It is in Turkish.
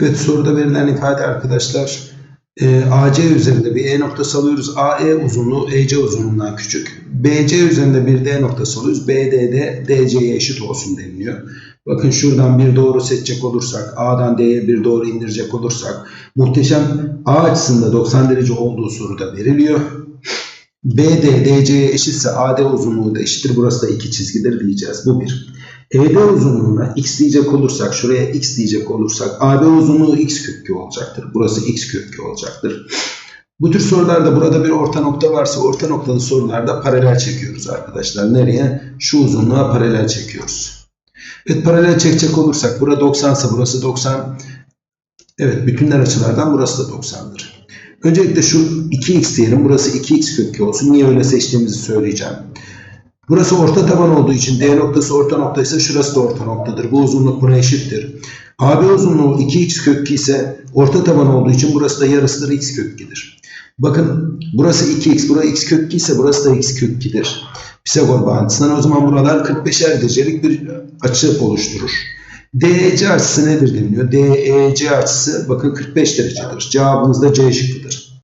Evet soruda verilen ifade arkadaşlar e, AC üzerinde bir E noktası alıyoruz. AE uzunluğu EC uzunluğundan küçük. BC üzerinde bir D noktası alıyoruz. BD'de DC'ye eşit olsun deniliyor. Bakın şuradan bir doğru seçecek olursak, A'dan D'ye bir doğru indirecek olursak, muhteşem A açısında 90 derece olduğu soruda veriliyor. BD DC'ye eşitse AD uzunluğu da eşittir. Burası da iki çizgidir diyeceğiz. Bu bir. ED uzunluğuna x diyecek olursak, şuraya x diyecek olursak AB uzunluğu x kök 2 olacaktır. Burası x kök 2 olacaktır. Bu tür sorularda burada bir orta nokta varsa orta noktalı sorularda paralel çekiyoruz arkadaşlar. Nereye? Şu uzunluğa paralel çekiyoruz. Evet paralel çekecek olursak burada 90 ise burası 90. Evet bütünler açılardan burası da 90'dır. Öncelikle şu 2x diyelim. Burası 2x kök 2 olsun. Niye öyle seçtiğimizi söyleyeceğim. Burası orta taban olduğu için D noktası orta noktaysa şurası da orta noktadır. Bu uzunluk buna eşittir. AB uzunluğu 2x kök 2 ise orta taban olduğu için burası da yarısıdır x kök 2'dir. Bakın burası 2x, burası x kök 2 ise burası da x kök 2'dir. Pisagor bağıntısından o zaman buralar 45'er derecelik bir açı oluşturur. DEC açısı nedir deniliyor? DEC açısı bakın 45 derecedir. Cevabımız da C şıkkıdır.